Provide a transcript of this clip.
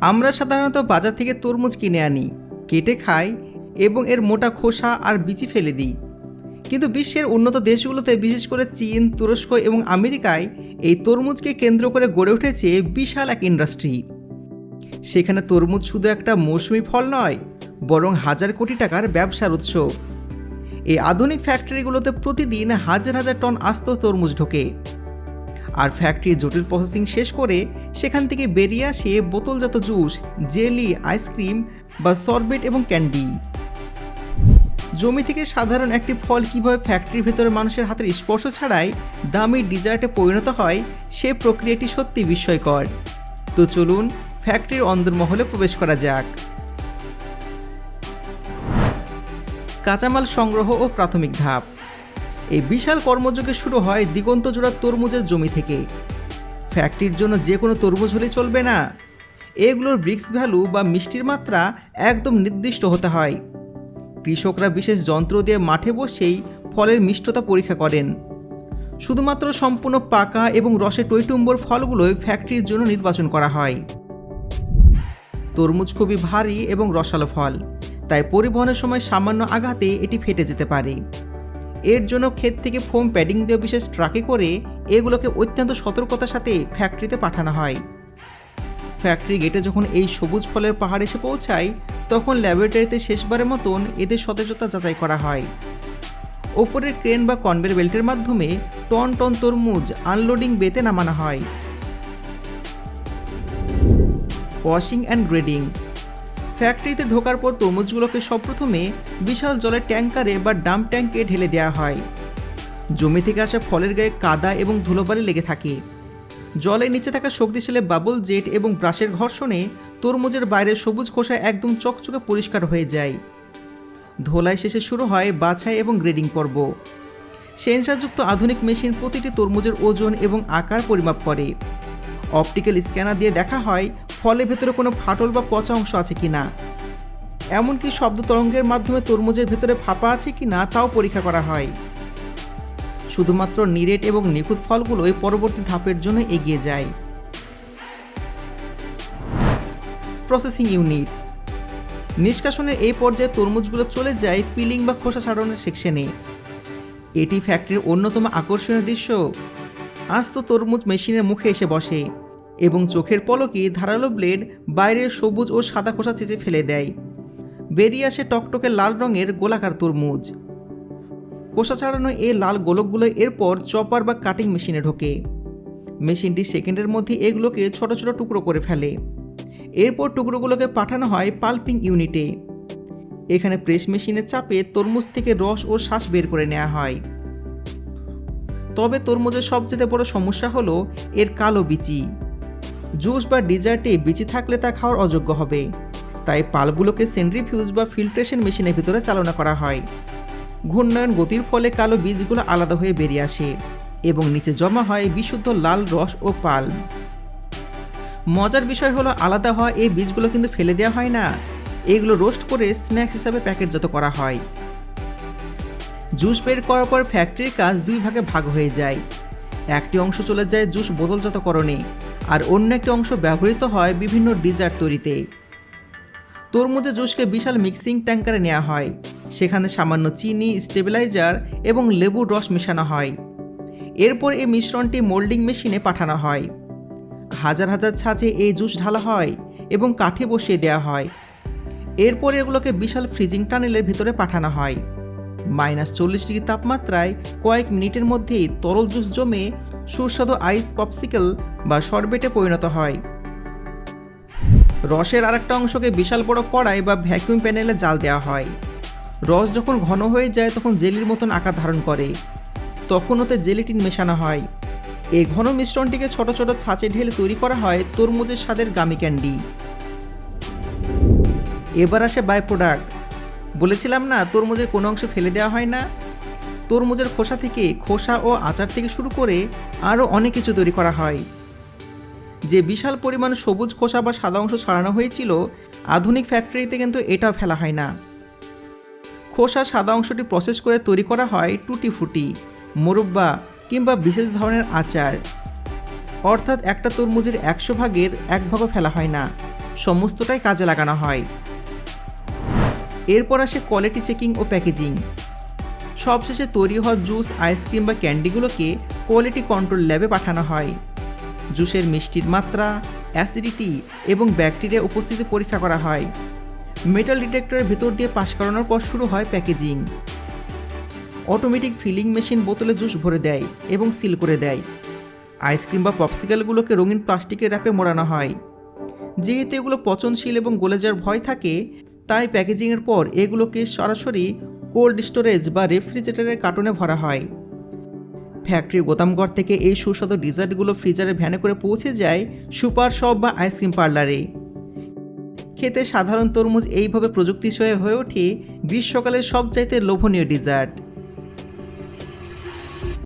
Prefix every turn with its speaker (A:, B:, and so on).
A: আমরা সাধারণত বাজার থেকে তরমুজ কিনে আনি, কেটে খাই এবং এর মোটা খোসা আর বিচি ফেলে দিই। কিন্তু বিশ্বের উন্নত দেশগুলোতে, বিশেষ করে চীন, তুরস্ক এবং আমেরিকায়, এই তরমুজকে কেন্দ্র করে গড়ে উঠেছে বিশাল এক ইন্ডাস্ট্রি। সেখানে তরমুজ শুধু একটা মৌসুমি ফল নয়, বরং হাজার কোটি টাকার ব্যবসার উৎস। এই আধুনিক ফ্যাক্টরিগুলোতে প্রতিদিন হাজার হাজার টন আস্ত তরমুজ ঢোকে। আর ফ্যাক্টরির জটিল প্রসেসিং শেষ করে সেখান থেকে বেরিয়ে আসে বোতলজাত জুস, জেলি, আইসক্রিম বা সরবেট এবং ক্যান্ডি। জমি থেকে সাধারণ একটি ফল কীভাবে ফ্যাক্টরির ভেতরে মানুষের হাতের স্পর্শ ছাড়াই দামি ডিজার্টে পরিণত হয়, সে প্রক্রিয়াটি সত্যি বিস্ময়কর। তো চলুন ফ্যাক্টরির অন্দরমহলে প্রবেশ করা যাক। কাঁচামাল সংগ্রহ ও প্রাথমিক ধাপ। এই বিশাল কর্মযোগে শুরু হয় দিগন্ত জোড়া তরমুজের জমি থেকে। ফ্যাক্টরির জন্য যে কোনো তরমুজ হলেই চলবে না। এগুলোর ব্রিক্স ভ্যালু বা মিষ্টির মাত্রা একদম নির্দিষ্ট হতে হয়। কৃষকরা বিশেষ যন্ত্র দিয়ে মাঠে বসেই ফলের মিষ্টতা পরীক্ষা করেন। শুধুমাত্র সম্পূর্ণ পাকা এবং রসে টৈটুম্বর ফলগুলোই ফ্যাক্টরির জন্য নির্বাচন করা হয়। তরমুজ খুবই ভারী এবং রসালো ফল, তাই পরিবহনের সময় সামান্য আঘাতে এটি ফেটে যেতে পারে। এর জন্য ক্ষেত থেকে ফোম প্যাডিং দিয়ে বিশেষ ট্রাকে করে এগুলোকে অত্যন্ত সতর্কতার সাথে ফ্যাক্টরিতে পাঠানো হয়। ফ্যাক্টরি গেটে যখন এই সবুজ ফলের পাহাড় এসে পৌঁছায়, তখন ল্যাবরেটরিতে শেষবারের মতন এদের সতেজতা যাচাই করা হয়। ওপরের ক্রেন বা কনভের বেল্টের মাধ্যমে টন টন তরমুজ আনলোডিং বেতে নামানো হয়। ওয়াশিং অ্যান্ড গ্রেডিং ফ্যাক্টরিতে ঢোকার পর তরমুজগুলোকে সবপ্রথমে বিশাল জলের ট্যাঙ্কারে বা ডাম্প ট্যাঙ্কে ঢেলে দেওয়া হয়। জমি থেকে আসা ফলের গায়ে কাদা এবং ধুলোবালি লেগে থাকে। জলের নিচে থাকা শক্তিশালী বাবল জেট এবং ব্রাশের ঘর্ষণে তরমুজের বাইরে সবুজ খোসা একদম চকচকে পরিষ্কার হয়ে যায়। ধোলাই শেষে শুরু হয় বাছাই এবং গ্রেডিং পর্ব। সেন্সারযুক্ত আধুনিক মেশিন প্রতিটি তরমুজের ওজন এবং আকার পরিমাপ করে। অপটিক্যাল স্ক্যানার দিয়ে দেখা হয় ফলের ভেতরে কোনো ফাটল বা পচা অংশ আছে কি না? এমনকি শব্দ তরঙ্গের মাধ্যমে তরমুজের ভেতরে ফাঁপা আছে কি না, তাও পরীক্ষা করা হয়। শুধুমাত্র নিরেট এবং নিখুঁত ফলগুলোই পরবর্তী ধাপের জন্য এগিয়ে যায়। প্রসেসিং ইউনিট নিষ্কাশনের এই পর্যায়ে তরমুজগুলো চলে যায় পিলিং বা খোসা ছাড়ানোর সেকশনে। এটি ফ্যাক্টরির অন্যতম আকর্ষণীয় দৃশ্য। আস্ত তরমুজ মেশিনের মুখে এসে বসে। এবং চোখের পলকে ধারালো ব্লেড বাইরের সবুজ ও সাদা খোসা চেঁচে ফেলে দেয়। বেরিয়ে আসে টকটকে লাল রঙের গোলাকার তরমুজ। কোষা ছাড়ানো এই লাল গোলকগুলো এরপর চপার বা কাটিং মেশিনে ঢোকে। মেশিনটি সেকেন্ডের মধ্যে এগুলোকে ছোট ছোট টুকরো করে ফেলে। এরপর টুকরোগুলোকে পাঠানো হয় পাল্পিং ইউনিটে। এখানে প্রেস মেশিনের চাপে তরমুজ থেকে রস ও শ্বাস বের করে নেওয়া হয়। তবে তরমুজের সবচেয়ে বড় সমস্যা হলো এর কালো বিচি। জুস বা ডিজার্টে বিচি থাকলে তা খাওয়ার অযোগ্য হবে। তাই পালগুলোকে সেন্ট্রিফিউজ বা ফিল্ট্রেশন মেশিনের ভিতরে চালনা করা হয়। ঘূর্ণায়ন গতির ফলে কালো বীজগুলো আলাদা হয়ে বেরিয়ে আসে এবং নিচে জমা হয় বিশুদ্ধ লাল রস ও পাল। মজার বিষয় হলো আলাদা হওয়া এই বীজগুলো কিন্তু ফেলে দেওয়া হয় না। এগুলো রোস্ট করে স্ন্যাক্স হিসাবে প্যাকেটজাত করা হয়। জুস বের করার পর ফ্যাক্টরির কাজ দুই ভাগে ভাগ হয়ে যায়। একটি অংশ চলে যায় জুস বোতলজাতকরণে, আর অন্য একটি অংশ ব্যবহৃত হয় বিভিন্ন ডিজার্ট তৈরিতে। তরমুজের জুসকে বিশাল মিক্সিং ট্যাঙ্কারে নেওয়া হয়, সেখানে সামান্য চিনি, স্টেবিলাইজার এবং লেবুর রস মেশানো হয়। এরপর এই মিশ্রণটি মোল্ডিং মেশিনে পাঠানো হয়। হাজার হাজার ছাঁচে এই জুস ঢালা হয় এবং কাঠে বসিয়ে দেওয়া হয়। এরপর এগুলোকে বিশাল ফ্রিজিং টানেলের ভিতরে পাঠানো হয়। মাইনাস চল্লিশ ডিগ্রি তাপমাত্রায় কয়েক মিনিটের মধ্যেই তরল জুস জমে সুস্বাদু আইস পপসিকল বা শরবেটে পরিণত হয়। রসের আরেকটা অংশকে বিশাল বড় কড়াই বা ভ্যাকুয়াম প্যানেলে জাল দেওয়া হয়। রস যখন ঘন হয়ে যায়, তখন জেলির মতন আকার ধারণ করে। তখন ওতে জেলিটিন মেশানো হয়। এই ঘন মিশ্রণটিকে ছোট ছোট ছাঁচে ঢেলে তৈরি করা হয় তরমুজের স্বাদের গামি ক্যান্ডি। এবার আসে বাই প্রোডাক্ট বলেছিলাম না, তরমুজের কোনো অংশ ফেলে দেওয়া হয় না? তরমুজের খোসা থেকে খোসা ও আচার থেকে শুরু করে আরও অনেক কিছু তৈরি করা হয়। যে বিশাল পরিমাণ সবুজ খোসা বা সাদা অংশ ছড়ানো হয়েছিল, আধুনিক ফ্যাক্টরিতে কিন্তু এটাও ফেলা হয় না। খোসা সাদা অংশটি প্রসেস করে তৈরি করা হয় টুটি ফুটি মোরব্বা কিংবা বিশেষ ধরনের আচার। অর্থাৎ একটা তরমুজের একশো ভাগের এক ভাগও ফেলা হয় না। সমস্তটাই কাজে লাগানো হয়। এরপর আসে কোয়ালিটি চেকিং ও প্যাকেজিং সবশেষে তৈরি হওয়া জুস আইসক্রিম বা ক্যান্ডিগুলোকে কোয়ালিটি কন্ট্রোল ল্যাবে পাঠানো হয়। জুসের মিষ্টির মাত্রা অ্যাসিডিটি এবং ব্যাকটেরিয়া উপস্থিতি পরীক্ষা করা হয়। মেটাল ডিটেক্টরের ভেতর দিয়ে পাশ করানোর পর শুরু হয় প্যাকেজিং অটোমেটিক ফিলিং মেশিন বোতলে জুস ভরে দেয় এবং সিল করে দেয়। আইসক্রিম বা পপসিকালগুলোকে রঙিন প্লাস্টিকের র্যাপে মোড়ানো হয়। যেহেতু এগুলো পচনশীল এবং গলে যাওয়ার ভয় থাকে তাই প্যাকেজিংয়ের পর এগুলোকে সরাসরি কোল্ড স্টোরেজ বা রেফ্রিজারেটরের কার্টনে ভরা হয়। ফ্যাক্টরির গোদামঘর থেকে এই সুস্বাদু ডিজার্টগুলো ফ্রিজারে ভ্যানে করে পৌঁছে যায় সুপার শপ বা আইসক্রিম পার্লারে। খেতে সাধারণ তরমুজ এইভাবে প্রযুক্তিসহায় হয়ে ওঠে, গ্রীষ্মকালের সবচাইতে লোভনীয় ডিজার্ট।